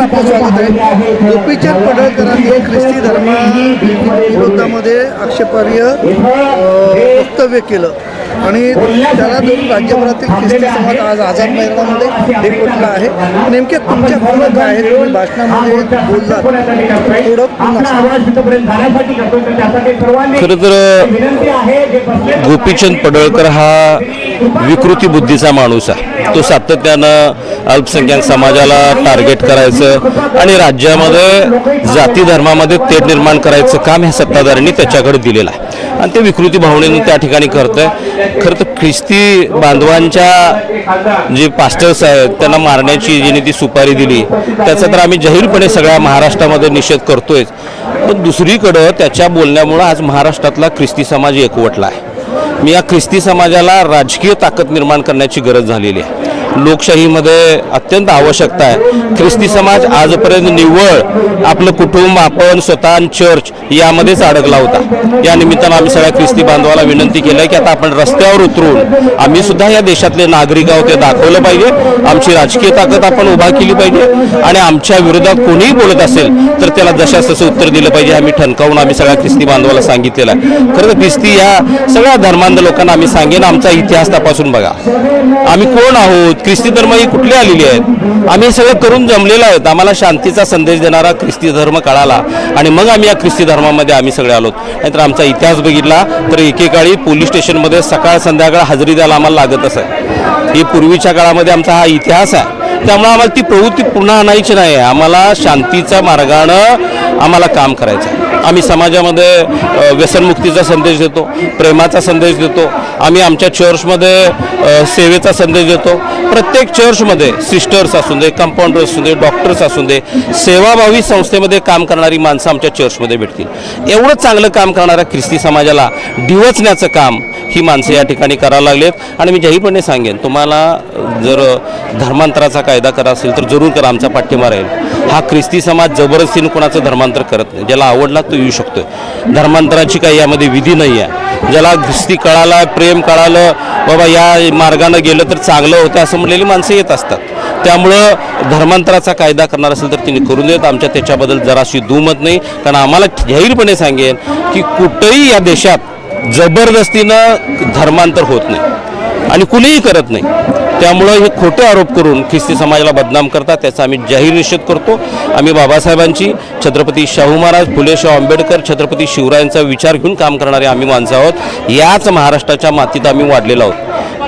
आपलं स्वागत आहे गोपीचंद पडळकरांनी ख्रिस्ती धर्मा विरोधामध्ये आक्षेपार्ह वक्तव्य केलं. आणि त्याला धरून राज्यभरातील ख्रिस्ती समाज आज आझाद मैदानामध्ये एकवटला आहे. नेमक्या तुमच्या भावना काय आहेत? तुम्ही भाषणामध्ये बोललात. थोडं खरं तर गोपीचंद पडळकर हा विकृती बुद्धीचा माणूस आहे. तो सातत्यानं अल्पसंख्याक समाजाला टार्गेट करायचं आणि राज्यामध्ये जाती धर्मामध्ये तेढ निर्माण करायचं काम ह्या सत्ताधाऱ्यांनी त्याच्याकडे दिलेलं आहे. आणि ते विकृती भावनेनं त्या ठिकाणी करत आहे खरं तर ख्रिस्ती बांधवांच्या जे पास्टर्स आहेत त्यांना मारण्याची जिने ती सुपारी दिली त्याचा तर आम्ही जाहीरपणे सगळ्या महाराष्ट्रामध्ये निषेध करतोय पण दुसरीकडं त्याच्या बोलण्यामुळं आज महाराष्ट्रातला ख्रिस्ती समाज एकवटला आहे. मी या ख्रिस्ती समाजाला राजकीय ताकद निर्माण करण्याची गरज झालेली आहे. लोकशाहीमध्ये अत्यंत आवश्यकता आहे. ख्रिस्ती समाज आजपर्यंत निव्वळ आपलं कुटुंब आपण स्वतः चर्च यामध्येच अडकला होता. या निमित्तानं आम्ही सगळ्या ख्रिस्ती बांधवाला विनंती केलं आहे की आता आपण रस्त्यावर उतरून आम्ही सुद्धा या देशातले नागरिक आहोत ते दाखवलं पाहिजे. आमची राजकीय ताकद आपण उभा केली पाहिजे. आणि आमच्या विरोधात कोणीही बोलत असेल तर त्याला जशास तसं उत्तर दिलं पाहिजे आम्ही ठणकावून आम्ही सगळ्या ख्रिस्ती बांधवाला सांगितलेलं आहे. खरं तर ख्रिस्ती या सगळ्या धर्मांध लोकांना आम्ही सांगेन आमचा इतिहास तपासून बघा. आम्ही कोण आहोत? ख्रिस्ती धर्म ही कुठली आलेली आहेत? आम्ही सगळं करून जमलेलं आहेत. आम्हाला शांतीचा संदेश देणारा ख्रिस्ती धर्म कळाला आणि मग आम्ही या ख्रिस्ती धर्मामध्ये आम्ही सगळे आलो. नाहीतर आमचा इतिहास बघितला तर एकेकाळी पोलीस स्टेशनमध्ये सकाळ संध्याकाळ हजेरी द्यायला आम्हाला लागत असं ही पूर्वीच्या काळामध्ये आमचा हा इतिहास आहे. त्यामुळे आम्हाला ती प्रवृत्ती पुन्हा आणायची नाही आहे. आम्हाला शांतीच्या मार्गानं आम्हाला काम करायचं आहे. आम्ही समाजामध्ये व्यसनमुक्तीचा संदेश देतो प्रेमाचा संदेश देतो आम्ही आमच्या चर्चमध्ये सेवेचा संदेश देतो. प्रत्येक चर्चमध्ये सिस्टर्स असू दे कंपाऊंडर असू दे डॉक्टर्स असू दे सेवाभावी संस्थेमध्ये काम करणारी माणसं आमच्या चर्चमध्ये भेटतील. एवढं चांगलं काम करणाऱ्या ख्रिस्ती समाजाला डिवचण्याचं काम ही माणसं या ठिकाणी करायला लागलेत. आणि मी जाहीरपणे सांगेन तुम्हाला जर धर्मांतराचा कायदा करा असेल तर जरूर करा आमचा पाठिंबा राहील. हा ख्रिस्ती समाज जबरदस्तीनं कोणाचं धर्मांतर करत नाही. ज्याला आवडलं तो येऊ शकतो धर्मांतराची काही यामध्ये विधी नाही आहे ज्याला ख्रिस्ती कळाला प्रेम कळालं बाबा या मार्गानं गेलं तर चांगलं होतं असं म्हणलेली माणसं येत असतात. त्यामुळं धर्मांतराचा कायदा करणार असेल तर तिने करून देत. आमच्या त्याच्याबद्दल जराशी दुमत नाही. कारण आम्हाला जाहीरपणे सांगेन की कुठेही या देशात जबरदस्तीनं धर्मांतर होत नाही. आणि कुणीही करत नाही. त्यामुळं हे खोटे आरोप करून ख्रिस्ती समाजाला बदनाम करतात त्याचा आम्ही जाहीर निषेध करतो. आम्ही बाबासाहेबांची छत्रपती शाहू महाराज फुले शाहू आंबेडकर छत्रपती शिवरायांचा विचार घेऊन काम करणारे आम्ही माणसं आहोत. याच महाराष्ट्राच्या मातीत आम्ही वाढलेलो आहोत.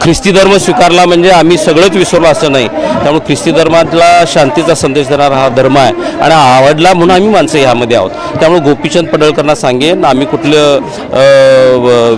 ख्रिस्ती धर्म स्वीकारला म्हणजे आम्ही सगळंच विसरलो असं नाही. त्यामुळे ख्रिस्ती धर्मातला शांतीचा संदेश देणारा हा धर्म आहे. आणि आवडला म्हणून आम्ही माणसं ह्यामध्ये आहोत. त्यामुळे गोपीचंद पडळकरांना सांगेन आम्ही कुठलं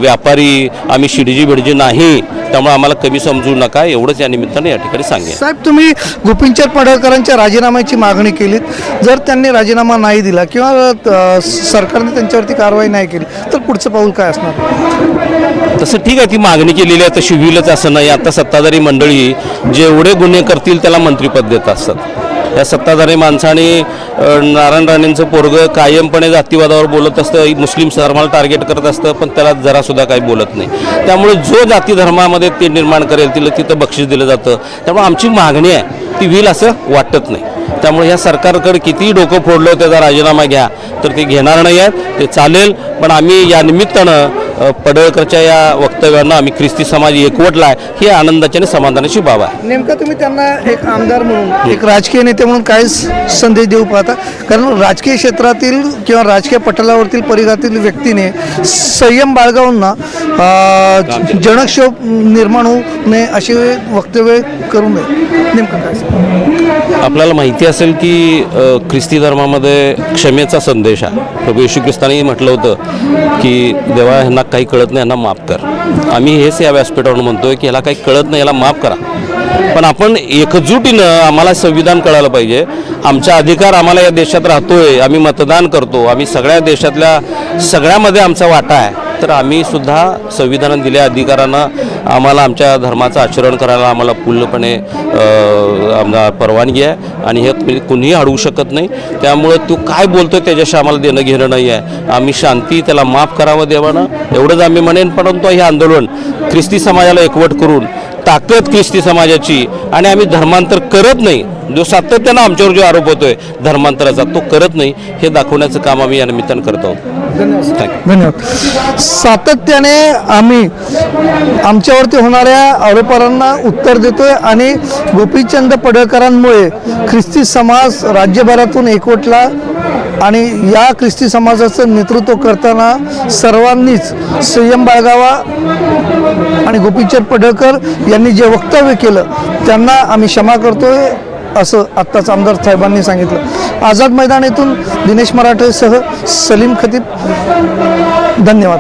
व्यापारी आम्ही शिडजी बिडजी नाही. त्यामुळे आम्हाला कमी समजू नका. एवढंच या निमित्ताने या ठिकाणी सांगेन. साहेब तुम्ही गोपीचंद पडळकरांच्या राजीनाम्याची मागणी केलीत. जर त्यांनी राजीनामा नाही दिला किंवा सरकारने त्यांच्यावरती कारवाई नाही केली तर पुढचं पाऊल काय असणार? तसं ठीक आहे ती मागणी केलेली आहे. तशी होईलच असं नाही आता सत्ताधारी मंडळी जेवढे गुन्हे करतील त्याला मंत्रिपद देत असतात. या सत्ताधारी माणसाने नारायण राणेंचं पोरगं कायमपणे जातीवादावर बोलत असतं मुस्लिम धर्माला टार्गेट करत असतं पण त्याला जरासुद्धा काही बोलत नाही. त्यामुळे जो जाती धर्मामध्ये ते निर्माण करेल तिला तिथं बक्षीस दिलं जातं. त्यामुळे आमची मागणी आहे ती होईल असं वाटत नाही. त्यामुळे ह्या सरकारकडे कितीही डोकं फोडलं त्याचा राजीनामा घ्या तर ते घेणार नाही आहेत ते चालेल पण आम्ही या निमित्तानं पडळकरच्या या वक्तव्यांना आम्ही ख्रिस्ती समाज एकवटला आहे. ही आनंदाची आणि समाधानाची बाब आहे. नेमकं तुम्ही त्यांना एक आमदार म्हणून एक राजकीय नेते म्हणून काय संदेश देऊ पाहता? कारण राजकीय क्षेत्रातील किंवा राजकीय पटलावरतील परिघातील व्यक्तीने संयम बाळगावून जनक्षोभ निर्माण होऊ नये अशी वक्तव्य करू नये. नेमकं काय? आपल्याला माहिती असेल की ख्रिस्ती धर्मामध्ये क्षमेचा संदेश आहे. प्रभू येशू ख्रिस्तानी म्हटलं होतं की देवा ह्यांना काही कळत नाही यांना माफ कर. आम्ही हेच या व्यासपीठावरून म्हणतोय की ह्याला काही कळत नाही याला माफ करा. पण आपण एकजुटीनं आम्हाला संविधान कळायला पाहिजे. आमचा अधिकार आम्हाला या देशात राहतोय. आम्ही मतदान करतो. आम्ही सगळ्या देशातल्या सगळ्यामध्ये आमचा वाटा आहे. तर आम्हीसुद्धा संविधानात दिल्या अधिकारांना आम्हाला आमच्या धर्माचं आचरण करायला आम्हाला पूर्णपणे अ, परवानगी आहे आणि हे म्हणजे कुणीही अडवू शकत नाही. त्यामुळं तो काय बोलतो त्याच्याशी आम्हाला देणं घेणं नाही आहे. आम्ही शांती त्याला माफ करावं देवानं. एवढंच आम्ही म्हणेन परंतु हे आंदोलन ख्रिस्ती समाजाला एकवट करून ताकद ख्रिस्ती समाजाची? आणि आम्ही धर्मांतर करत नाही. जो सातत्यानं आमच्यावर जो आरोप होतोय धर्मांतराचा तो करत नाही हे दाखवण्याचं काम आम्ही या निमित्तानं करत आहोत. थँक्यू धन्यवाद. सातत्याने आम्ही आमच्यावरती होणाऱ्या आरोपांना उत्तर देतोय आणि गोपीचंद पडळकरांमुळे ख्रिस्ती समाज राज्यभरातून एकवटला. आणि या ख्रिस्ती समाजाचं नेतृत्व करताना सर्वांनीच संयम बाळगावा. आणि गोपीचंद पडळकर यांनी जे वक्तव्य केलं त्यांना आम्ही क्षमा करतोय असं आत्ताच आमदार साहेबांनी सांगितलं. आझाद मैदान येथून दिनेश मराठेसह सलीम खतीब. धन्यवाद.